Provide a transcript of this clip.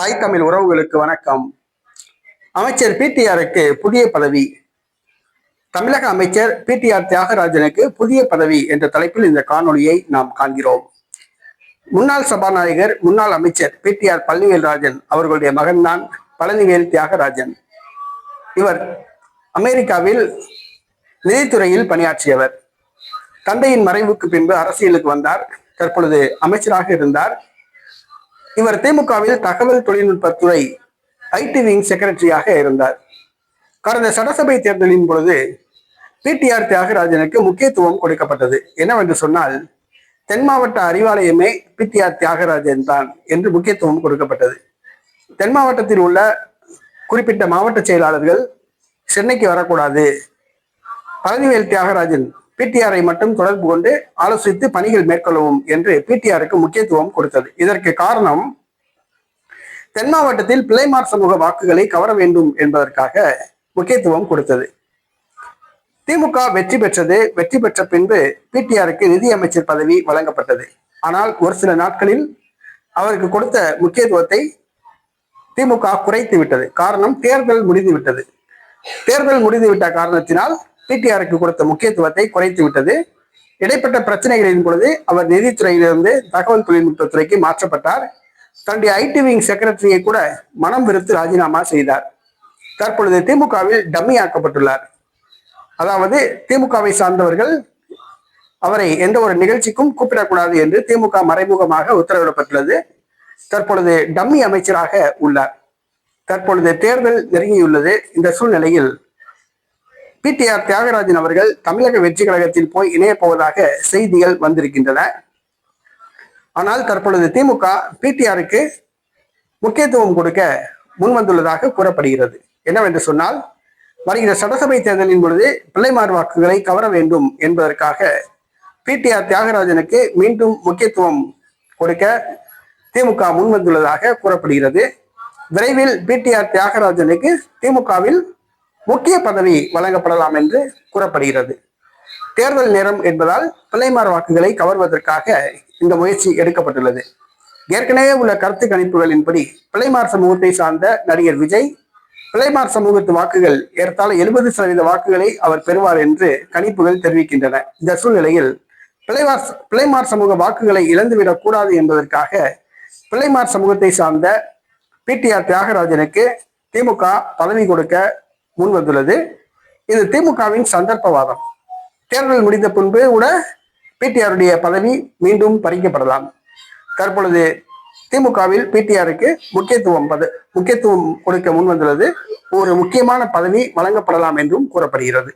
தாய் தமிழ் உறவுகளுக்கு வணக்கம். அமைச்சர் பிடிஆருக்கு புதிய பதவி. தமிழக அமைச்சர் பிடிஆர் தியாகராஜனுக்கு புதிய பதவி என்ற தலைப்பில் இந்த காணொலியை நாம் காண்கிறோம். முன்னாள் சபாநாயகர் முன்னாள் அமைச்சர் பிடிஆர் பழனிவேல்ராஜன் அவர்களுடைய மகன்தான் பழனிவேல் தியாகராஜன். இவர் அமெரிக்காவில் நிதித்துறையில் பணியாற்றியவர். தந்தையின் மறைவுக்கு பின்பு அரசியலுக்கு வந்தார். தற்பொழுது அமைச்சராக இருந்தார். இவர் திமுகவில் தகவல் தொழில்நுட்பத்துறை ஐடி விங் செக்ரட்டரியாக இருந்தார். கடந்த சட்டசபை தேர்தலின் பொழுது பிடிஆர் தியாகராஜனுக்கு முக்கியத்துவம் கொடுக்கப்பட்டது. என்னவென்று சொன்னால் தென் மாவட்ட அறிவாலயமே பிடிஆர் தியாகராஜன் தான் என்று முக்கியத்துவம் கொடுக்கப்பட்டது. தென் மாவட்டத்தில் உள்ள குறிப்பிட்ட மாவட்ட செயலாளர்கள் சென்னைக்கு வரக்கூடாது. பழனிவேல் தியாகராஜன் பிடிஆரை மட்டும் தொடர்பு கொண்டு ஆலோசித்து பணிகள் மேற்கொள்ளவும் என்று பிடிஆருக்கு முக்கியத்துவம் கொடுத்தது. இதற்கு காரணம் தென் மாவட்டத்தில் பிள்ளைமார் சமூக வாக்குகளை கவர வேண்டும் என்பதற்காக முக்கியத்துவம் கொடுத்தது. திமுக வெற்றி பெற்றது வெற்றி பெற்ற பின்பு பிடிஆருக்கு நிதியமைச்சர் பதவி வழங்கப்பட்டது. ஆனால் ஒரு சில நாட்களில் அவருக்கு கொடுத்த முக்கியத்துவத்தை திமுக குறைத்து விட்டது. காரணம் தேர்தல் முடிந்து விட்டது. தேர்தல் முடிந்துவிட்ட காரணத்தினால் பிடிஆருக்கு கொடுத்த முக்கியத்துவத்தை குறைத்து விட்டது. இடைப்பட்ட பிரச்சனைகளின் பொழுது அவர் நிதித்துறையிலிருந்து தகவல் தொழில்நுட்பத்துறைக்கு மாற்றப்பட்டார். தன்னுடைய ஐடி விங் செக்ரட்டரியை கூட மனம் வெறுத்து ராஜினாமா செய்தார். தற்பொழுது திமுகவில் டம்மி ஆக்கப்பட்டுள்ளார். அதாவது திமுகவை சார்ந்தவர்கள் அவரை எந்த ஒரு நிகழ்ச்சிக்கும் கூப்பிடக்கூடாது என்று திமுக மறைமுகமாக உத்தரவிடப்பட்டுள்ளது. தற்பொழுது டம்மி அமைச்சராக உள்ளார். தற்பொழுது தேர்தல் நெருங்கியுள்ளது. இந்த சூழ்நிலையில் பிடிஆர் தியாகராஜன் அவர்கள் தமிழக வெற்றி கழகத்தில் போய் இணையப் போவதாக செய்திகள் வந்திருக்கின்றன. ஆனால் தற்பொழுது திமுக பிடிஆருக்கு முக்கியத்துவம் கொடுக்க முன்வந்துள்ளதாக கூறப்படுகிறது. என்னவென்று சொன்னால் வருகிற சட்டசபை தேர்தலின் பொழுது பிள்ளைமார் வாக்குகளை கவர வேண்டும் என்பதற்காக பிடிஆர் தியாகராஜனுக்கு மீண்டும் முக்கியத்துவம் கொடுக்க திமுக முன்வந்துள்ளதாக கூறப்படுகிறது. விரைவில் பிடிஆர் தியாகராஜனுக்கு திமுகவில் முக்கிய பதவி வழங்கப்படலாம் என்று கூறப்படுகிறது. தேர்தல் நேரம் என்பதால் பிள்ளைமார் வாக்குகளை கவர்வதற்காக இந்த முயற்சி எடுக்கப்பட்டுள்ளது. ஏற்கனவே உள்ள கருத்து கணிப்புகளின்படி பிள்ளைமார் சமூகத்தை சார்ந்த நடிகர் விஜய் பிள்ளைமார் சமூகத்து வாக்குகள் ஏறத்தாழ எழுபது சதவீத வாக்குகளை அவர் பெறுவார் என்று கணிப்புகள் தெரிவிக்கின்றன. இந்த சூழ்நிலையில் பிள்ளைவார் பிள்ளைமார் சமூக வாக்குகளை இழந்துவிடக் கூடாது என்பதற்காக பிள்ளைமார் சமூகத்தை சார்ந்த பிடிஆர் தியாகராஜனுக்கு திமுக பதவி கொடுக்க முன் வந்துள்ளது இது திமுகவின் சந்தர்ப்பவாதம். தேர்தல் முடிந்த பின்பு கூட பிடிஆருடைய பதவி மீண்டும் பறிக்கப்படலாம். தற்பொழுது திமுகவில் பிடிஆருக்கு முக்கியத்துவம் பத முக்கியத்துவம் கொடுக்க முன்வந்துள்ளது. ஒரு முக்கியமான பதவி வழங்கப்படலாம் என்றும் கூறப்படுகிறது.